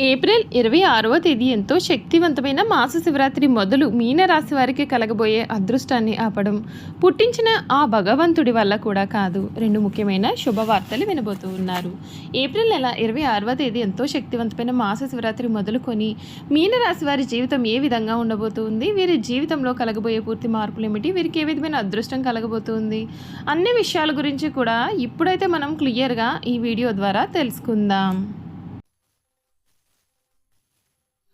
April ఇరవై ఆరవ తేదీ ఎంతో శక్తివంతమైన మాస శివరాత్రి మొదలు మీనరాశి వారికి కలగబోయే అదృష్టాన్ని ఆపడం. పుట్టించిన ఆ భగవంతుడి వల్ల కూడా కాదు. రెండు ముఖ్యమైన శుభవార్తలు వినబోతూ ఉన్నారు. ఏప్రిల్ నెల ఇరవై ఆరవ తేదీ ఎంతో శక్తివంతమైన మాస శివరాత్రి మొదలుకొని మీనరాశి వారి జీవితం ఏ విధంగా ఉండబోతుంది? వీరి జీవితంలో కలగబోయే పూర్తి మార్పులు ఏమిటి? వీరికి ఏ విధమైన అదృష్టం కలగబోతుంది? అన్ని విషయాల గురించి కూడా ఇప్పుడైతే మనం క్లియర్గా ఈ వీడియో ద్వారా తెలుసుకుందాం.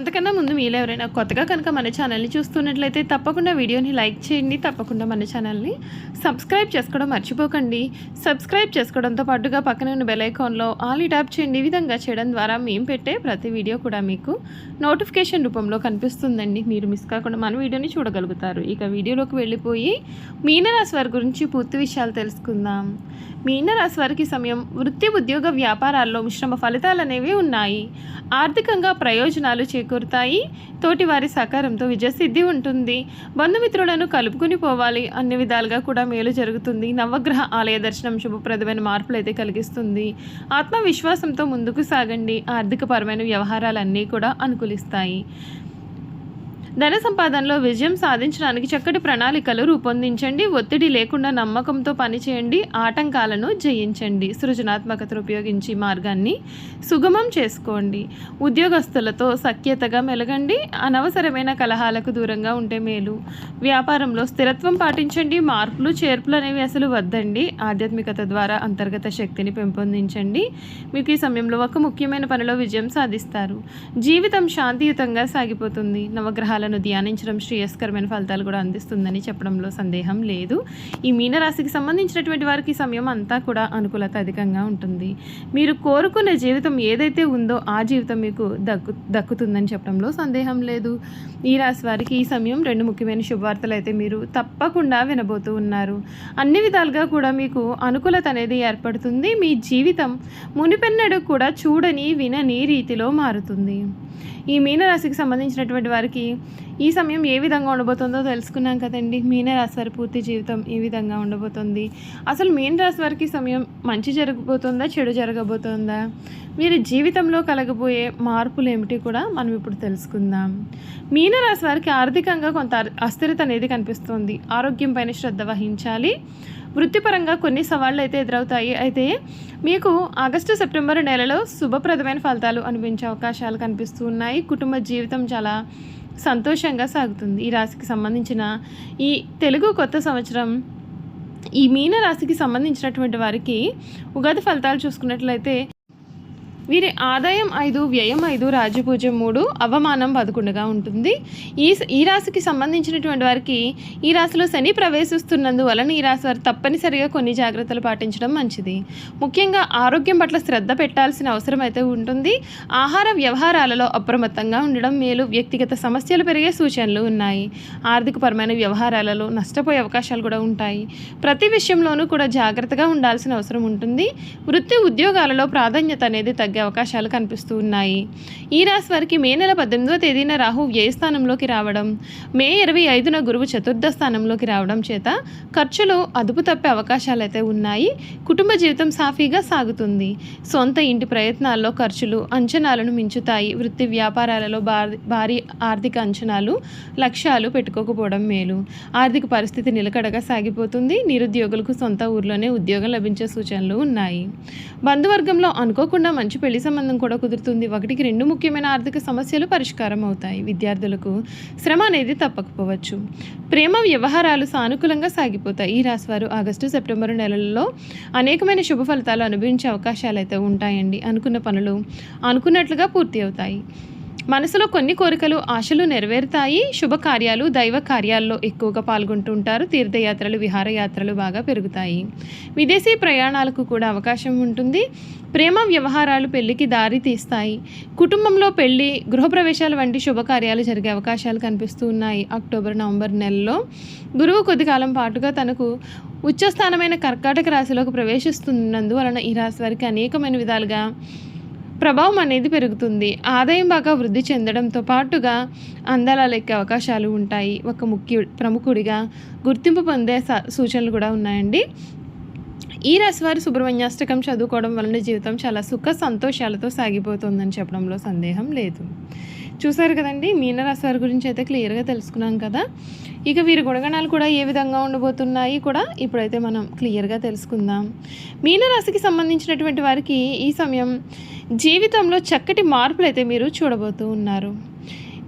అంతకన్నా ముందు మీలో ఎవరైనా కొత్తగా కనుక మన ఛానల్ని చూస్తున్నట్లయితే తప్పకుండా వీడియోని లైక్ చేయండి తప్పకుండా మన ఛానల్ని సబ్స్క్రైబ్ చేసుకోవడం మర్చిపోకండి. సబ్స్క్రైబ్ చేసుకోవడంతో పాటుగా పక్కన ఉన్న బెల్ ఐకాన్లో ఆల్ ట్యాప్ చేయండి. ఈ విధంగా చేయడం ద్వారా మేము పెట్టే ప్రతి వీడియో కూడా మీకు నోటిఫికేషన్ రూపంలో కనిపిస్తుందండి. మీరు మిస్ కాకుండా మన వీడియోని చూడగలుగుతారు. ఇక వీడియోలోకి వెళ్ళిపోయి మీనరాశి వారి గురించి పూర్తి విషయాలు తెలుసుకుందాం. మీనరాశి వారికి సమయం వృత్తి ఉద్యోగ వ్యాపారాల్లో మిశ్రమ ఫలితాలు అనేవి ఉన్నాయి. ఆర్థికంగా ప్రయోజనాలు చేకూరుతాయి. తోటి వారి సహకారంతో విజయసిద్ధి ఉంటుంది. బంధుమిత్రులను కలుపుకుని పోవాలి అన్ని విధాలుగా కూడా మేలు జరుగుతుంది. నవగ్రహ ఆలయ దర్శనం శుభప్రదమైన మార్పులు అయితే కలిగిస్తుంది. ఆత్మవిశ్వాసంతో ముందుకు సాగండి. ఆర్థికపరమైన వ్యవహారాలన్నీ కూడా అనుకూలిస్తాయి. ధన సంపాదనలో విజయం సాధించడానికి చక్కటి ప్రణాళికలు రూపొందించండి. ఒత్తిడి లేకుండా నమ్మకంతో పనిచేయండి. ఆటంకాలను జయించండి. సృజనాత్మకతను ఉపయోగించి మార్గాన్ని సుగమం చేసుకోండి. ఉద్యోగస్తులతో సఖ్యతగా మెలగండి. అనవసరమైన కలహాలకు దూరంగా ఉంటే మేలు. వ్యాపారంలో స్థిరత్వం పాటించండి. మార్పులు చేర్పులు అనేవి అసలు వద్దండి. ఆధ్యాత్మికత ద్వారా అంతర్గత శక్తిని పెంపొందించండి. మీకు ఈ సమయంలో ఒక ముఖ్యమైన పనిలో విజయం సాధిస్తారు. జీవితం శాంతియుతంగా సాగిపోతుంది. నవగ్రహాలను ధ్యానించడం శ్రేయస్కరమైన ఫలితాలు కూడా అందిస్తుందని చెప్పడంలో సందేహం లేదు. ఈ మీనరాశికి సంబంధించినటువంటి వారికి సమయం అంతా కూడా అనుకూలత అధికంగా ఉంటుంది. మీరు కోరుకునే జీవితం ఏదైతే ఉందో ఆ జీవితం మీకు దక్కు దక్కుతుందని చెప్పడంలో సందేహం లేదు. ఈ రాశి వారికి ఈ సమయం రెండు ముఖ్యమైన శుభవార్తలు అయితే మీరు తప్పకుండా వినబోతూ ఉన్నారు. అన్ని విధాలుగా కూడా మీకు అనుకూలత అనేది ఏర్పడుతుంది. మీ జీవితం మునిపెన్నడు కూడా చూడని వినని రీతిలో మారుతుంది. ఈ మీనరాశికి సంబంధించినటువంటి వారికి ఈ సమయం ఏ విధంగా ఉండబోతుందో తెలుసుకున్నాం కదండి. మీనరాశి వారి పూర్తి జీవితం ఏ విధంగా ఉండబోతుంది. అసలు మీనరాశి వారికి సమయం మంచి జరగబోతుందా చెడు జరగబోతుందా? మీరు జీవితంలో కలగబోయే మార్పులు ఏమిటి కూడా మనం ఇప్పుడు తెలుసుకుందాం. మీనరాశి వారికి ఆర్థికంగా కొంత అస్థిరత అనేది కనిపిస్తుంది. ఆరోగ్యం పైన శ్రద్ధ వహించాలి. వృత్తిపరంగా కొన్ని సవాళ్ళు అయితే ఎదురవుతాయి. అయితే మీకు ఆగస్టు సెప్టెంబర్ నెలలో శుభప్రదమైన ఫలితాలు అనిపించే అవకాశాలు కనిపిస్తూ ఉన్నాయి. కుటుంబ జీవితం చాలా సంతోషంగా సాగుతుంది ఈ రాశికి సంబంధించిన ఈ తెలుగు కొత్త సంవత్సరం ఈ మీన రాశికి సంబంధించినటువంటి వారికి ఉగాది ఫలితాలు చూసుకున్నట్లయితే వీరి ఆదాయం ఐదు వ్యయం ఐదు రాజపూజ్యం మూడు అవమానం పదకొండుగా ఉంటుంది. ఈ ఈ రాశికి సంబంధించినటువంటి వారికి ఈ రాశిలో శని ప్రవేశిస్తున్నందువలన ఈ రాశి వారు తప్పనిసరిగా కొన్ని జాగ్రత్తలు పాటించడం మంచిది. ముఖ్యంగా ఆరోగ్యం పట్ల శ్రద్ధ పెట్టాల్సిన అవసరం అయితే ఉంటుంది. ఆహార వ్యవహారాలలో అప్రమత్తంగా ఉండడం మేలు. వ్యక్తిగత సమస్యలు పెరిగే సూచనలు ఉన్నాయి. ఆర్థికపరమైన వ్యవహారాలలో నష్టపోయే అవకాశాలు కూడా ఉంటాయి. ప్రతి విషయంలోనూ కూడా జాగ్రత్తగా ఉండాల్సిన అవసరం ఉంటుంది. వృత్తి ఉద్యోగాలలో ప్రాధాన్యత అనేది తగ్గ జరిగే అవకాశాలు కనిపిస్తూ ఉన్నాయి. ఈ రాశి వారికి మే నెల పద్దెనిమిదవ తేదీన రాహు వ్యయ స్థానంలోకి రావడం మే ఇరవై ఐదున గురువు చతుర్థ స్థానంలోకి రావడం చేత ఖర్చులు అదుపు తప్పే అవకాశాలు అయితే ఉన్నాయి. కుటుంబ జీవితం సాఫీగా సాగుతుంది. సొంత ఇంటి ప్రయత్నాల్లో ఖర్చులు అంచనాలను మించుతాయి. వృత్తి వ్యాపారాలలో భారీ ఆర్థిక అంచనాలు లక్ష్యాలు పెట్టుకోకపోవడం మేలు. ఆర్థిక పరిస్థితి నిలకడగా సాగిపోతుంది. నిరుద్యోగులకు సొంత ఊర్లోనే ఉద్యోగం లభించే సూచనలు ఉన్నాయి. బంధువర్గంలో అనుకోకుండా మంచి పెళ్ళి సంబంధం కూడా కుదురుతుంది. ఒకటికి రెండు ముఖ్యమైన ఆర్థిక సమస్యలు పరిష్కారం అవుతాయి. విద్యార్థులకు శ్రమ అనేది తప్పకపోవచ్చు. ప్రేమ వ్యవహారాలు సానుకూలంగా సాగిపోతాయి. ఈ రాశివారు ఆగస్టు సెప్టెంబర్ నెలల్లో అనేకమైన శుభ ఫలితాలు అనుభవించే అవకాశాలు అయితే ఉంటాయండి. అనుకున్న పనులు అనుకున్నట్లుగా పూర్తి అవుతాయి. మనసులో కొన్ని కోరికలు ఆశలు నెరవేరుతాయి. శుభకార్యాలు దైవ కార్యాల్లో ఎక్కువగా పాల్గొంటుంటారు. తీర్థయాత్రలు విహారయాత్రలు బాగా పెరుగుతాయి. విదేశీ ప్రయాణాలకు కూడా అవకాశం ఉంటుంది. ప్రేమ వ్యవహారాలు పెళ్ళికి దారి తీస్తాయి. కుటుంబంలో పెళ్ళి గృహప్రవేశాలు వంటి శుభకార్యాలు జరిగే అవకాశాలు కనిపిస్తూ ఉన్నాయి అక్టోబర్ నవంబర్ నెలలో. గురువు కొద్ది కాలం పాటుగా తనకు ఉచ్చస్థానమైన కర్కాటక రాశిలోకి ప్రవేశిస్తున్నందువలన ఈ రాశి వారికి అనేకమైన విధాలుగా ప్రభావం అనేది పెరుగుతుంది. ఆదాయం బాగా వృద్ధి చెందడంతో పాటుగా అందాల లెక్కే అవకాశాలు ఉంటాయి. ఒక ముఖ్య ప్రముఖుడిగా గుర్తింపు పొందే స- సూచనలు కూడా ఉన్నాయండి. ఈ రాశి సుబ్రహ్మణ్యాష్టకం చదువుకోవడం వలన జీవితం చాలా సుఖ సంతోషాలతో సాగిపోతుందని చెప్పడంలో సందేహం లేదు. చూసారు కదండి? మీనరాశి వారి గురించి అయితే క్లియర్గా తెలుసుకున్నాం కదా? ఇక వీరి గుణగణాలు కూడా ఏ విధంగా ఉండబోతున్నాయి కూడా ఇప్పుడైతే మనం క్లియర్గా తెలుసుకుందాం. మీనరాశికి సంబంధించినటువంటి వారికి ఈ సమయం జీవితంలో చక్కటి మార్పులు అయితే మీరు చూడబోతూ ఉన్నారు.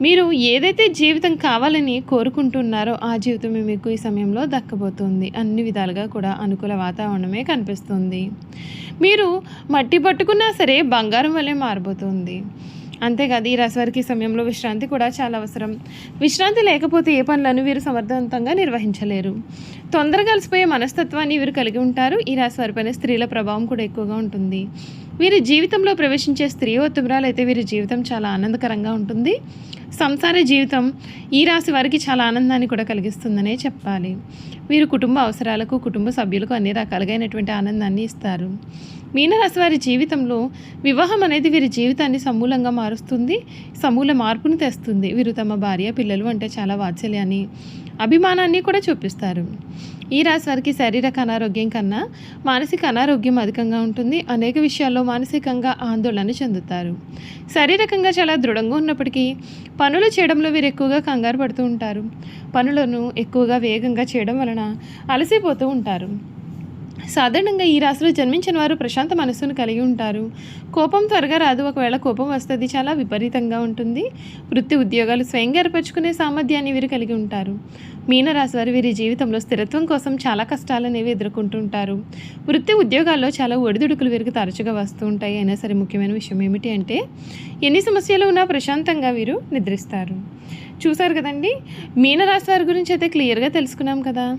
మీరు ఏదైతే జీవితం కావాలని కోరుకుంటున్నారో ఆ జీవితమే మీకు ఈ సమయంలో దక్కబోతుంది. అన్ని విధాలుగా కూడా అనుకూల వాతావరణమే కనిపిస్తుంది. మీరు మట్టి పట్టుకున్నా సరే బంగారం వల్లే మారిపోతుంది అంతేకాదు ఈ రాశివారికి ఈ సమయంలో విశ్రాంతి కూడా చాలా అవసరం. విశ్రాంతి లేకపోతే ఏ పనులను వీరు సమర్థవంతంగా నిర్వహించలేరు. తొందరగా కలిసిపోయే మనస్తత్వాన్ని వీరు కలిగి ఉంటారు. ఈ రాశివారిపైన స్త్రీల ప్రభావం కూడా ఎక్కువగా ఉంటుంది. వీరి జీవితంలో ప్రవేశించే స్త్రీ ఉత్తమరాలు అయితే వీరి జీవితం చాలా ఆనందకరంగా ఉంటుంది. సంసార జీవితం ఈ రాశి వారికి చాలా ఆనందాన్ని కూడా కలిగిస్తుందనే చెప్పాలి. వీరు కుటుంబ అవసరాలకు కుటుంబ సభ్యులకు అన్ని రకాలుగైనటువంటి ఆనందాన్ని ఇస్తారు. మీనరాశి వారి జీవితంలో వివాహం అనేది వీరి జీవితాన్ని సమూలంగా మారుస్తుంది సమూల మార్పును తెస్తుంది. వీరు తమ భార్య పిల్లలు అంటే చాలా వాత్సల్యాన్ని అభిమానాన్ని కూడా చూపిస్తారు. ఈ రాశి వారికి శారీరక అనారోగ్యం కన్నా మానసిక అనారోగ్యం అధికంగా ఉంటుంది. అనేక విషయాల్లో మానసికంగా ఆందోళన చెందుతారు. శారీరకంగా చాలా దృఢంగా ఉన్నప్పటికీ పనులు చేయడంలో వీరు ఎక్కువగా కంగారు పడుతూ ఉంటారు. పనులను ఎక్కువగా వేగంగా చేయడం వలన అలసిపోతూ ఉంటారు. సాధారణంగా ఈ రాశిలో జన్మించిన వారు ప్రశాంత మనస్సును కలిగి ఉంటారు. కోపం త్వరగా రాదు. ఒకవేళ కోపం వస్తుంది చాలా విపరీతంగా ఉంటుంది. వృత్తి ఉద్యోగాలు స్వయంగా ఏర్పరచుకునే సామర్థ్యాన్ని వీరు కలిగి ఉంటారు. మీనరాశి వారు వీరి జీవితంలో స్థిరత్వం కోసం చాలా కష్టాలు అనేవి ఎదుర్కొంటుంటారు. వృత్తి ఉద్యోగాల్లో చాలా ఒడిదుడుకులు వీరికి తరచుగా వస్తూ ఉంటాయి. అయినా సరే ముఖ్యమైన విషయం ఏమిటి అంటే ఎన్ని సమస్యలు ఉన్నా ప్రశాంతంగా వీరు నిద్రిస్తారు. చూసారు కదండి? మీనరాశి వారి గురించి అయితే క్లియర్గా తెలుసుకున్నాం కదా.